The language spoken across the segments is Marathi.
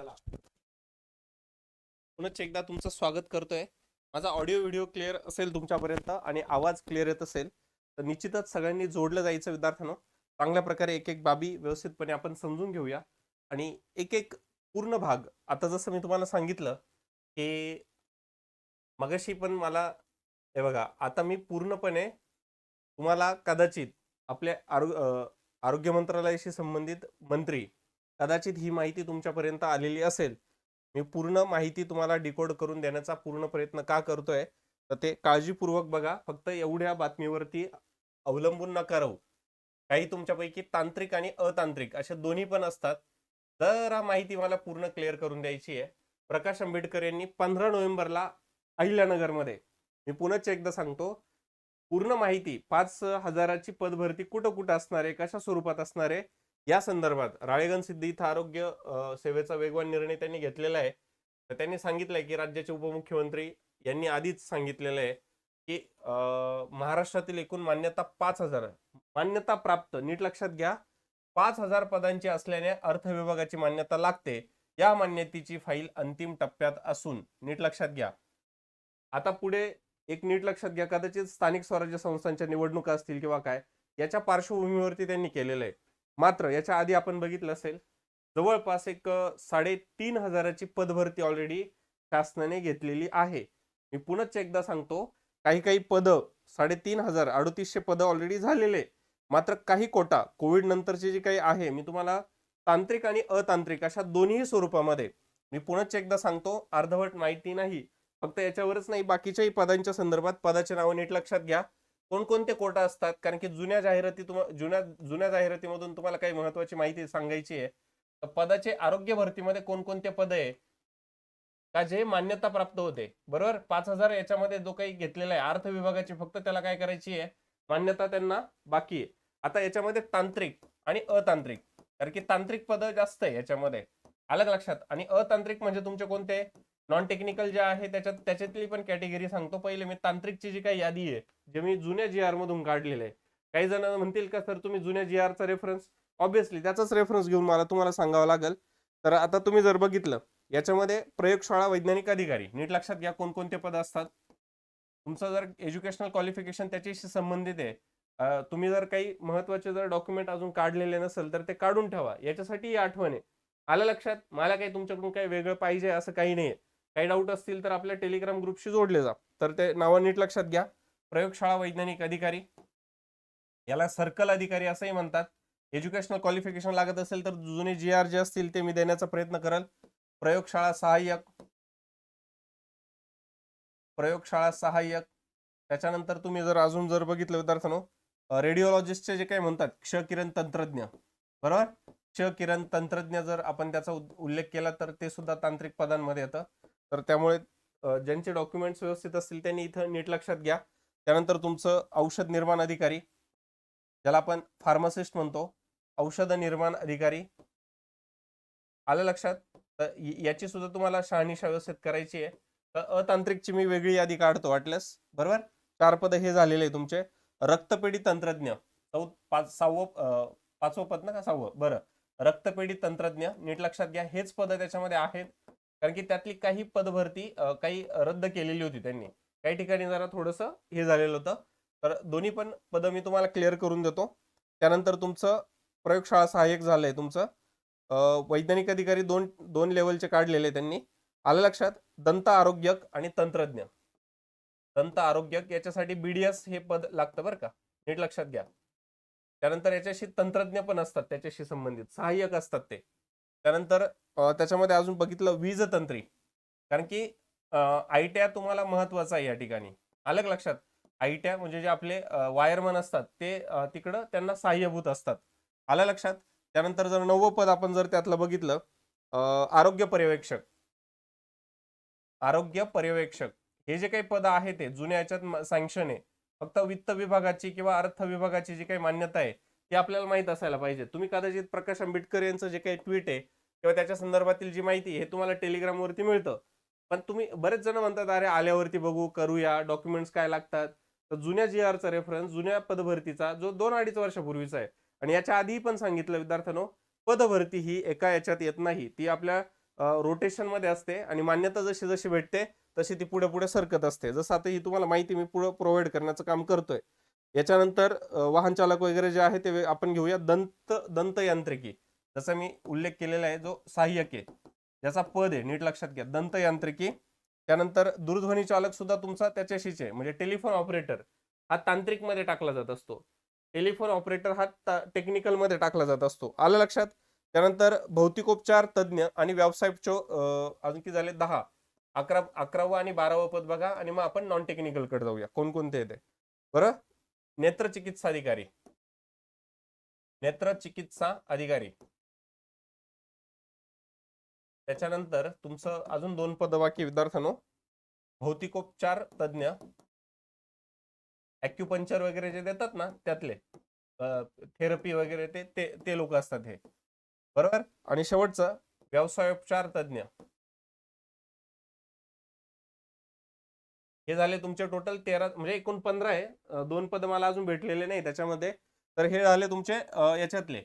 चला. पुनश्च एकदा तुमचं स्वागत करतोय. माझा ऑडिओ व्हिडिओ क्लिअर असेल तुमच्यापर्यंत आणि आवाज क्लिअर येत असेल तर निश्चितच सगळ्यांनी जोडलं जायचं विद्यार्थ्यांनो. चांगल्या प्रकारे एक एक बाबी व्यवस्थितपणे आपण समजून घेऊया. आणि एक एक पूर्ण भाग. आता जसं मी तुम्हाला सांगितलं की मगाशी पण मला हे बघा आता मी पूर्णपणे तुम्हाला कदाचित आपल्या आरो आरोग्य मंत्रालयाशी संबंधित मंत्री कदाचित ही माहिती तुमच्यापर्यंत आलेली असेल. मी पूर्ण माहिती तुम्हाला डिकोड करून देण्याचा पूर्ण प्रयत्न का करतोय? तर ते काळजीपूर्वक बघा. फक्त एवढ्या बातमीवरती अवलंबून नका राहू. काही तुमच्यापैकी तांत्रिक आणि अतांत्रिक असे दोन्ही पण असतात. जरा माहिती मला पूर्ण क्लिअर करून द्यायची आहे. प्रकाश आंबेडकर यांनी पंधरा नोव्हेंबरला अहिल्यानगरमध्ये मी पुनश्च एकदा सांगतो पूर्ण माहिती पाच हजाराची पदभरती कुठं कुठं असणार आहे कशा स्वरूपात असणार आहे या संदर्भात राळेगण सिद्धी इथं आरोग्य सेवेचा वेगवान निर्णय त्यांनी घेतलेला आहे. तर त्यांनी सांगितलंय की राज्याचे उपमुख्यमंत्री यांनी आधीच सांगितलेलं आहे की महाराष्ट्रातील एकूण मान्यता पाच हजार मान्यता प्राप्त नीट लक्षात घ्या पाच हजार पदांची असल्याने अर्थ विभागाची मान्यता लागते. या मान्यतेची फाईल अंतिम टप्प्यात असून नीट लक्षात घ्या. आता पुढे एक नीट लक्षात घ्या कदाचित स्थानिक स्वराज्य संस्थांच्या निवडणुका असतील किंवा काय याच्या पार्श्वभूमीवरती त्यांनी केलेलं आहे. मात्र याच्या आधी आपण बघितलं असेल जवळपास एक साडेतीन हजाराची पदभरती ऑलरेडी शासनाने घेतलेली आहे. मी पुनश्च एकदा सांगतो काही काही पदं साडेतीन हजार अडतीसशे पदं ऑलरेडी झालेले. मात्र काही कोटा कोविड नंतरचे जे काही आहे मी तुम्हाला तांत्रिक आणि अतांत्रिक अशा दोन्ही स्वरूपामध्ये मी पुनश्च एकदा सांगतो अर्धवट माहिती नाही. फक्त याच्यावरच नाही बाकीच्याही पदांच्या संदर्भात पदाचे नावं नीट लक्षात घ्या. कोणकोणते कोटा असतात? कारण की जुन्या जाहिराती तुम्हाला जुन्या जुन्या जाहिरातीमधून तुम्हाला काही महत्वाची माहिती सांगायची आहे. तर पदाचे आरोग्य भरतीमध्ये कोणकोणते पद आहे? का जे मान्यता प्राप्त होते. बरोबर? पाच हजार याच्यामध्ये जो काही घेतलेला आहे अर्थ विभागाची फक्त त्याला काय करायची आहे? मान्यता त्यांना बाकी आहे. आता याच्यामध्ये तांत्रिक आणि अतांत्रिक. कारण की तांत्रिक पद जास्त आहे याच्यामध्ये. अलग लक्षात. आणि अतांत्रिक म्हणजे तुमचे कोणते? नॉन टेक्निकल जे आहे त्याच्यात त्याच्यातली पण कॅटेगरी सांगतो. पहिले मी तांत्रिकची जी काही यादी आहे जे मी जुन्या जी आर मधून काढलेले आहे. काही जण म्हणतील का सर तुम्ही जुन्या जी आरचा रेफरन्स ऑब्विसली त्याचाच रेफरन्स घेऊन मला तुम्हाला सांगावं लागेल. तर आता तुम्ही जर बघितलं याच्यामध्ये प्रयोगशाळा वैज्ञानिक अधिकारी नीट लक्षात घ्या कोणकोणते पद असतात. तुमचं जर एज्युकेशनल क्वालिफिकेशन त्याच्याशी संबंधित आहे तुम्ही जर काही महत्त्वाचे जर डॉक्युमेंट अजून काढलेले नसेल तर ते काढून ठेवा. याच्यासाठी ही आठवण आहे. आलं लक्षात? मला काही तुमच्याकडून काही वेगळं पाहिजे असं काही नाही काही डाऊट असतील तर आपल्या टेलिग्राम ग्रुपशी जोडले जा. तर ते नावं नीट लक्षात घ्या. प्रयोगशाळा वैज्ञानिक अधिकारी. याला सर्कल अधिकारी असंही म्हणतात. एज्युकेशनल क्वालिफिकेशन लागत असेल तर जुने जी आर जे असतील ते मी देण्याचा प्रयत्न करेल. प्रयोगशाळा सहाय्यक. प्रयोगशाळा सहाय्यक. त्याच्यानंतर तुम्ही जर अजून जर बघितलं विद्यार्थ्यांनो रेडिओलॉजिस्टचे जे काही म्हणतात क्ष किरण तंत्रज्ञ. बरोबर? क्ष किरण तंत्रज्ञ जर आपण त्याचा उल्लेख केला तर ते सुद्धा तांत्रिक पदांमध्ये येतं. तर त्यामुळे ज्यांचे डॉक्युमेंट्स व्यवस्थित असतील त्यांनी इथं नीट लक्षात घ्या. त्यानंतर तुमचं औषध निर्माण अधिकारी ज्याला आपण फार्मासिस्ट म्हणतो औषध निर्माण अधिकारी आलं लक्षात? तर याची सुद्धा तुम्हाला शहानिशा व्यवस्थित करायची आहे. तर अतांत्रिकची मी वेगळी यादी काढतो वाटल्यास बरोबर? चार पद हे झालेले आहे तुमचे. रक्तपेढी तंत्रज्ञ चौ पाच सहावं पाचवं पद ना का सहावं? बरं. रक्तपेढी तंत्रज्ञ नीट लक्षात घ्या. हेच पद त्याच्यामध्ये आहेत. कारण की त्यातली काही पदभरती काही रद्द केलेली होती त्यांनी. काही ठिकाणी जरा थोडस हे झालेलं होतं. तर दोन्ही पण पद मी तुम्हाला क्लिअर करून देतो. त्यानंतर तुमचं प्रयोगशाळा सहाय्यक झालंय तुमचं. वैज्ञानिक अधिकारी दोन दोन लेवलचे काढलेले आहे त्यांनी. आलं लक्षात? दंत आरोग्यक आणि तंत्रज्ञ. दंत आरोग्यक याच्यासाठी बीडीएस हे पद लागतं बरं का. नीट लक्षात घ्या. त्यानंतर याच्याशी तंत्रज्ञ पण असतात त्याच्याशी संबंधित. सहाय्यक असतात ते. त्यानंतर त्याच्यामध्ये अजून बघितलं वीज तंत्री कारण की आयट्या तुम्हाला महत्वाचं आहे या ठिकाणी. अलग लक्षात? आयट्या म्हणजे जे आपले वायरमन असतात ते तिकडं त्यांना सहाय्यभूत असतात. आलं लक्षात? त्यानंतर जर नववं पद आपण जर त्यातलं बघितलं आरोग्य पर्यवेक्षक. आरोग्य पर्यवेक्षक. हे जे काही पद आहे ते जुन्या याच्यात सँक्शन आहे. फक्त वित्त विभागाची किंवा अर्थ विभागाची जी काही मान्यता आहे हे आपल्याला माहीत असायला पाहिजे. तुम्ही कदाचित प्रकाश आंबेडकर यांचं जे काही ट्विट आहे किंवा त्याच्या संदर्भातील जी माहिती हे तुम्हाला टेलिग्रामवरती मिळतं. पण तुम्ही बरेच जण म्हणतात अरे आल्यावरती बघू करूया डॉक्युमेंट्स काय लागतात? तर जुन्या जी आरचा रेफरन्स जुन्या पदभरतीचा जो दोन अडीच वर्षापूर्वीचा आहे. आणि याच्या आधी पण सांगितलं विद्यार्थ्यांनो पदभरती ही एका याच्यात येत नाही. ती आपल्या रोटेशनमध्ये असते आणि मान्यता जशी जशी भेटते तशी ती पुढे पुढे सरकत असते. जसं आता ही तुम्हाला माहिती मी पुढे प्रोव्हाइड करण्याचं काम करतोय. याच्यानंतर वाहन चालक वगैरे जे आहे ते आपण घेऊया. दंत दंत यांत्रिकी जसा मी उल्लेख केलेला आहे जो सहाय्यक आहे. ज्याचा पद आहे नीट लक्षात घ्या. दंत यांत्रिकी त्यानंतर दूरध्वनी चालक सुद्धा तुमचा त्याच्याशीच आहे. म्हणजे टेलिफोन ऑपरेटर हा तांत्रिकमध्ये टाकला जात असतो. टेलिफोन ऑपरेटर हा टेक्निकलमध्ये टाकला जात असतो. आलं लक्षात? त्यानंतर भौतिकोपचार तज्ज्ञ आणि व्यावसायिक अजून किती झाले दहा. अकरा अकरावं आणि बारावं पद बघा आणि मग आपण नॉन टेक्निकलकडे जाऊया. कोणकोणते येते बरं? नेत्रचिकित्सा अधिकारी. नेत्रचिकित्सा अधिकारी. त्याच्यानंतर तुमचं अजून दोन पद बाकी विद्यार्थ्यांनो. भौतिकोपचार तज्ज्ञ. ॲक्युपंक्चर वगैरे जे देतात ना त्यातले. थेरपी वगैरे ते ते ते लोक असतात हे. बरोबर? आणि शेवटचं व्यवसायोपचार तज्ज्ञ. हे झाले तुमचे टोटल तेरा म्हणजे एकूण पंधरा आहे. दोन पद मला अजून भेटलेले नाही त्याच्यामध्ये. तर हे झाले तुमचे याच्यातले.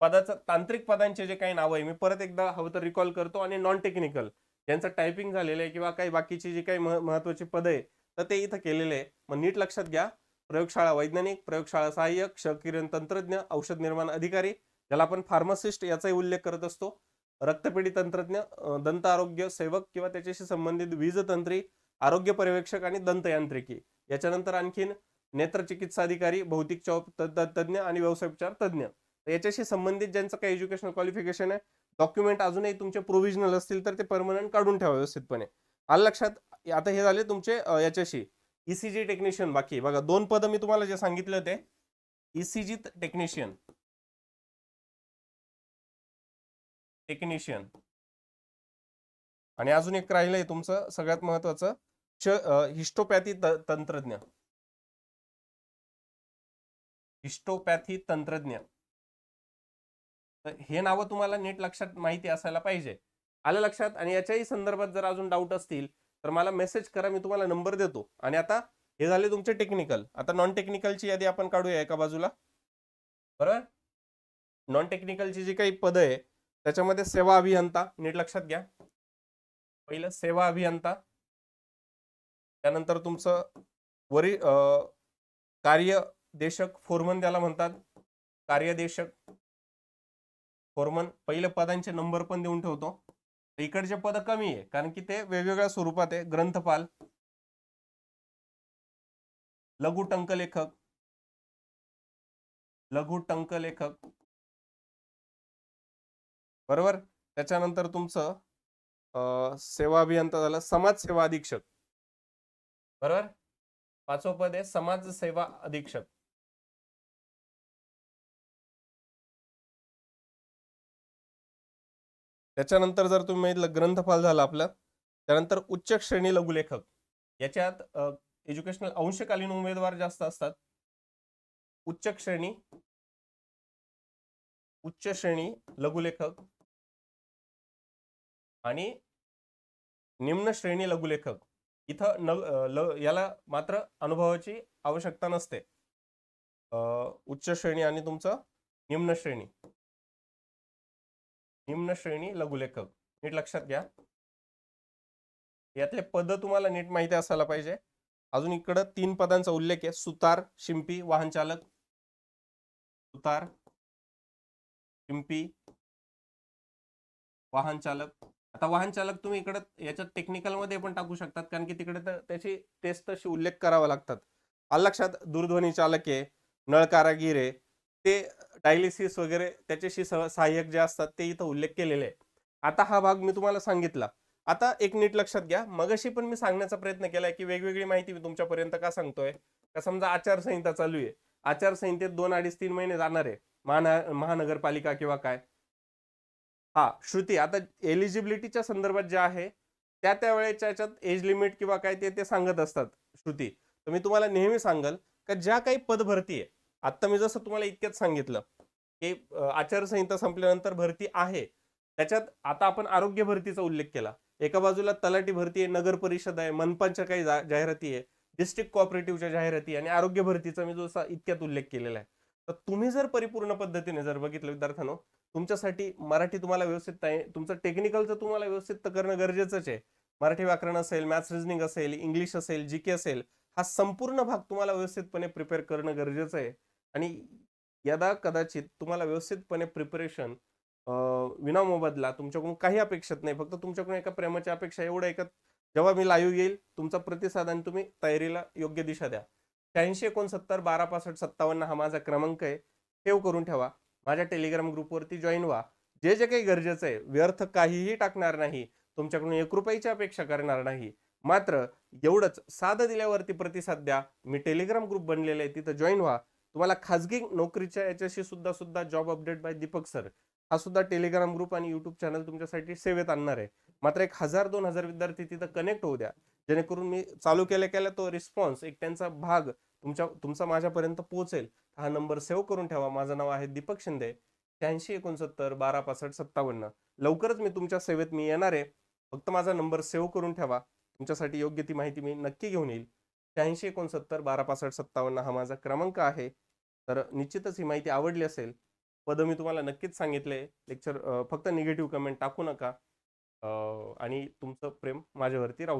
पदाचं तांत्रिक पदांचे जे काही नावं आहे मी परत एकदा हवं तर रिकॉल करतो आणि नॉन टेक्निकल ज्यांचं टायपिंग झालेलं आहे किंवा काही बाकीची जी काही महत्त्वाची महत्वाची पद आहे तर ते इथं केलेले आहे. मग नीट लक्षात घ्या. प्रयोगशाळा वैज्ञानिक प्रयोगशाळा सहाय्यक क्षकिरण तंत्रज्ञ औषध निर्माण अधिकारी ज्याला आपण फार्मासिस्ट याचाही उल्लेख करत असतो. रक्तपेढी तंत्रज्ञ दंत आरोग्य सेवक किंवा त्याच्याशी संबंधित वीजतंत्री आरोग्य पर्यवेक्षक आणि दंतयांत्रिकी. याच्यानंतर आणखीन नेत्रचिकित्सा अधिकारी भौतिक चौप तज्ज्ञ आणि व्यवसायोपचार तज्ज्ञ. याच्याशी संबंधित ज्यांचं काही एज्युकेशनल क्वालिफिकेशन आहे डॉक्युमेंट अजूनही तुमचे प्रोव्हिजनल असतील तर ते परमनंट काढून ठेवा व्यवस्थितपणे. आलं लक्षात? आता हे झाले तुमचे याच्याशी. ईसीजी टेक्निशियन बाकी. बघा दोन पद मी तुम्हाला जे सांगितलं ते ईसीजी टेक्निशियन टेक्निशियन आणि अजून एक राहिलंय तुमचं सगळ्यात महत्वाचं. हिस्टोपॅथी तंत्रज्ञ. हिस्टोपॅथी तंत्रज्ञ. तर हे नावं तुम्हाला नीट लक्षात माहिती असायला पाहिजे. आलं लक्षात? आणि याच्याही संदर्भात जर अजून डाऊट असतील तर मला मेसेज करा मी तुम्हाला नंबर देतो. आणि आता हे झाले तुमचे टेक्निकल आता नॉन टेक्निकलची यादी आपण काढूया एका बाजूला. बरोबर? नॉन टेक्निकलची जी काही पदं आहे त्याच्यामध्ये सेवा अभियंता नीट लक्षात घ्या. पहिलं सेवा अभियंता. त्यानंतर तुमचं वरी अं, कार्यदेशक फोरमन त्याला म्हणतात कार्यदेशक फोरमन पहिले पदांचे नंबर पण देऊन ठेवतो. इकडचे पद कमी आहे कारण की ते वेगवेगळ्या स्वरूपात आहे. ग्रंथपाल लघुटंक लेखक लघु टंक लेखक बरोबर? त्याच्यानंतर तुमचं अं, सेवा अभियंता झालं समाज सेवा अधीक्षक. बरोबर? पाचवं पद आहे समाज सेवा अधीक्षक. त्याच्यानंतर जर तुम्ही ग्रंथपाल झाला आपला त्यानंतर उच्च श्रेणी लघुलेखक. याच्यात एज्युकेशनल अंशकालीन उमेदवार जास्त असतात. उच्च श्रेणी उच्च श्रेणी लघुलेखक आणि निम्न श्रेणी लघुलेखक. इथं न ल याला मात्र अनुभवाची आवश्यकता नसते. उच्च श्रेणी आणि तुमचं निम्न श्रेणी. निम्न श्रेणी लघुलेखक. नीट लक्षात घ्या. यातले पद तुम्हाला नीट माहिती असायला पाहिजे. अजून इकडं तीन पदांचा उल्लेख आहे. सुतार शिंपी वाहन चालक सुतार शिंपी वाहन चालक आता वाहन चालक तुम्ही इकडे याच्यात टेक्निकलमध्ये पण टाकू शकतात कारण की तिकडे तर त्याची टेस्ट तशी उल्लेख करावा लागतात. आलं लक्षात? दूरध्वनी चालक आहे नळ कारागीर आहे ते डायलिसिस वगैरे त्याच्याशी सह- सहाय्यक जे असतात ते इथं उल्लेख केलेले आहे आता हा भाग मी तुम्हाला सांगितला. आता एक नीट लक्षात घ्या. मगाशी पण मी सांगण्याचा प्रयत्न केलाय की वेगवेगळी माहिती मी तुमच्यापर्यंत का सांगतोय? का समजा आचारसंहिता चालू आहे. आचारसंहितेत दोन अडीच तीन महिने जाणार आहे. महाना महानगरपालिका किंवा काय? हा श्रुती आता एलिजिबिलिटीच्या संदर्भात जे आहे त्या त्या वेळेच्या याच्यात एज लिमिट किंवा काय ते ते सांगत असतात श्रुती. तर मी तुम्हाला नेहमी सांगल का ज्या काही पद भरती आहे आता मी जसं तुम्हाला इतक्यात सांगितलं की आचारसंहिता संपल्यानंतर भरती आहे त्याच्यात आता आपण आरोग्य भरतीचा उल्लेख केला. एका बाजूला तलाठी भरती आहे नगर परिषद आहे मनपांच्या काही जाहिराती आहे डिस्ट्रिक्ट कॉपरेटिव्हच्या जाहिराती आणि आरोग्य भरतीचा मी जसा इतक्यात उल्लेख केलेला आहे. तर तुम्ही जर परिपूर्ण पद्धतीने जर बघितलं विद्यार्थ्यांनो तुमच्यासाठी मराठी तुम्हाला व्यवस्थित नाही तुमचं टेक्निकलचं तुम्हाला व्यवस्थित तर करणं गरजेचंच आहे. मराठी व्याकरण असेल मॅथ्स रिजनिंग असेल इंग्लिश असेल जी के असेल हा संपूर्ण भाग तुम्हाला व्यवस्थितपणे प्रिपेअर करणं गरजेचं आहे. आणि यदा कदाचित तुम्हाला व्यवस्थितपणे प्रिपरेशन विना मोबदला तुमच्याकडून काही अपेक्षित नाही. फक्त तुमच्याकडून एका प्रेमाची अपेक्षा एवढं आहे जेव्हा मी लाईव्ह येईल तुमचा प्रतिसाद आणि तुम्ही तयारीला योग्य दिशा द्या. शहाऐंशी एकोणसत्तर बारा पासष्ट सत्तावन्न हा माझा क्रमांक आहे. सेव्ह करून ठेवा. माझ्या टेलिग्राम ग्रुपवरती जॉईन व्हा. जे जे काही गरजेचं आहे व्यर्थ काहीही टाकणार नाही तुमच्याकडून एक रुपयाची अपेक्षा करणार नाही. मात्र एवढंच साधं दिल्यावरती प्रतिसाद द्या. मी टेलिग्राम ग्रुप बनलेला आहे तिथं जॉईन व्हा. तुम्हाला खाजगी नोकरीच्या याच्याशी सुद्धा सुद्धा job update by Deepak sir. हा सुद्धा टेलिग्राम ग्रुप आणि यूट्यूब चॅनल तुमच्यासाठी सेवेत आणणार आहे. मात्र एक हजार दोन हजार विद्यार्थी तिथं कनेक्ट होऊ द्या. जेणेकरून मी चालू केल्या केल्या तो रिस्पॉन्स एक त्यांचा भाग तुमच्या तुमचा माझ्यापर्यंत पोहोचेल. हा नंबर सेव्ह करून ठेवा. माझं नाव आहे दीपक शिंदे. शहाऐंशी एकोणसत्तर बारा पासष्ट सत्तावन्न. लवकरच मी तुमच्या सेवेत मी येणार आहे. फक्त माझा नंबर सेव्ह करून ठेवा. तुमच्यासाठी योग्य ती माहिती मी नक्की घेऊन येईल. शहाऐंशी एकोणसत्तर बारा पासष्ट सत्तावन्न हा माझा क्रमांक आहे. तर निश्चितच ही माहिती आवडली असेल. पदं मी तुम्हाला नक्कीच सांगितले. लेक्चर फक्त निगेटिव्ह कमेंट टाकू नका. आणि तुमचं प्रेम माझ्यावरती राहू